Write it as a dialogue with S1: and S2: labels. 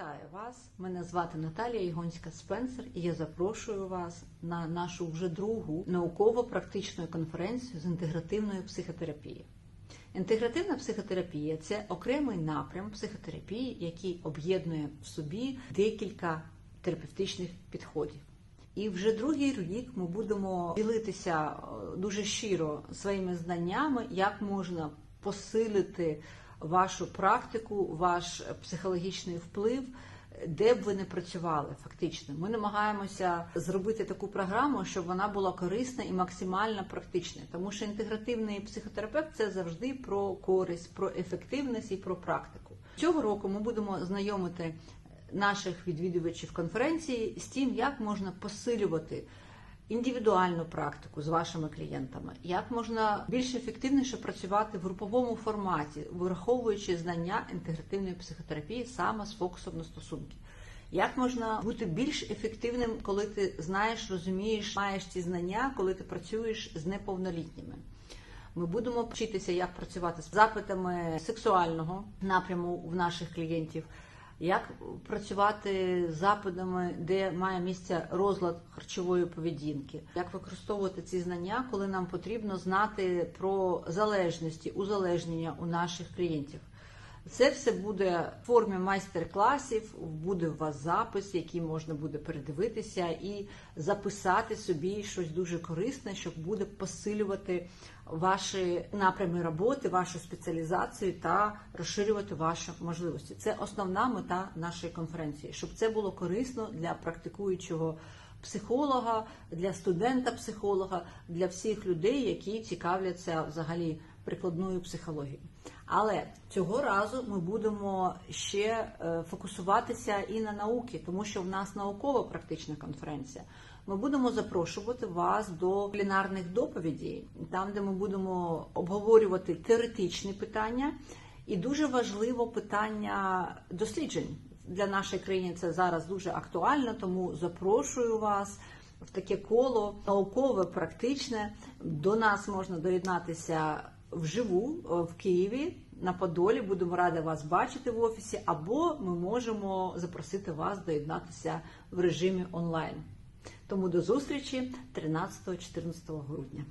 S1: Вітаю вас! Мене звати Наталія Ігонська Спенсер, і я запрошую вас на нашу вже другу науково-практичну конференцію з інтегративної психотерапії. Інтегративна психотерапія це окремий напрям психотерапії, який об'єднує в собі декілька терапевтичних підходів. І вже другий рік ми будемо ділитися е, дуже щиро своїми знаннями, як можна посилити вашу практику, ваш психологічний вплив, де б ви не працювали фактично. Ми намагаємося зробити таку програму, щоб вона була корисна і максимально практична. Тому що інтегративний психотерапевт це завжди про користь, про ефективність і про практику. Цього року ми будемо знайомити наших відвідувачів конференції з тим, як можна посилювати індивідуальну практику з вашими клієнтами, як можна більш ефективніше працювати в груповому форматі, враховуючи знання інтегративної психотерапії саме з фокусом на стосунки. Як можна бути більш ефективним, коли ти знаєш, розумієш, маєш ці знання, коли ти працюєш з неповнолітніми? Ми будемо вчитися, як працювати з запитами сексуального напряму в наших клієнтів, як працювати з западами, де має місце розлад харчової поведінки, як використовувати ці знання, коли нам потрібно знати про залежності, узалежнення у наших клієнтів. Це все буде в формі майстер-класів, буде у вас запис, який можна буде передивитися і записати собі щось дуже корисне, що буде посилювати ваші напрями роботи, вашу спеціалізацію та розширювати ваші можливості. Це основна мета нашої конференції, щоб це було корисно для практикуючого психолога, для студента-психолога, для всіх людей, які цікавляться взагалі прикладною психологією. Але цього разу ми будемо ще е, фокусуватися і на науки, тому що в нас наукова практична конференція. Ми будемо запрошувати вас до пленарних доповідей, там, де ми будемо обговорювати теоретичні питання, і дуже важливо питання досліджень для нашої країни. Це зараз дуже актуально, тому запрошую вас. В таке коло наукове, практичне до нас можна доєднатися вживу е, в Києві на Подолі. Будемо раді вас бачити в офісі, або ми можемо запросити вас доєднатися в режимі онлайн. Тому до зустрічі 13-14 грудня.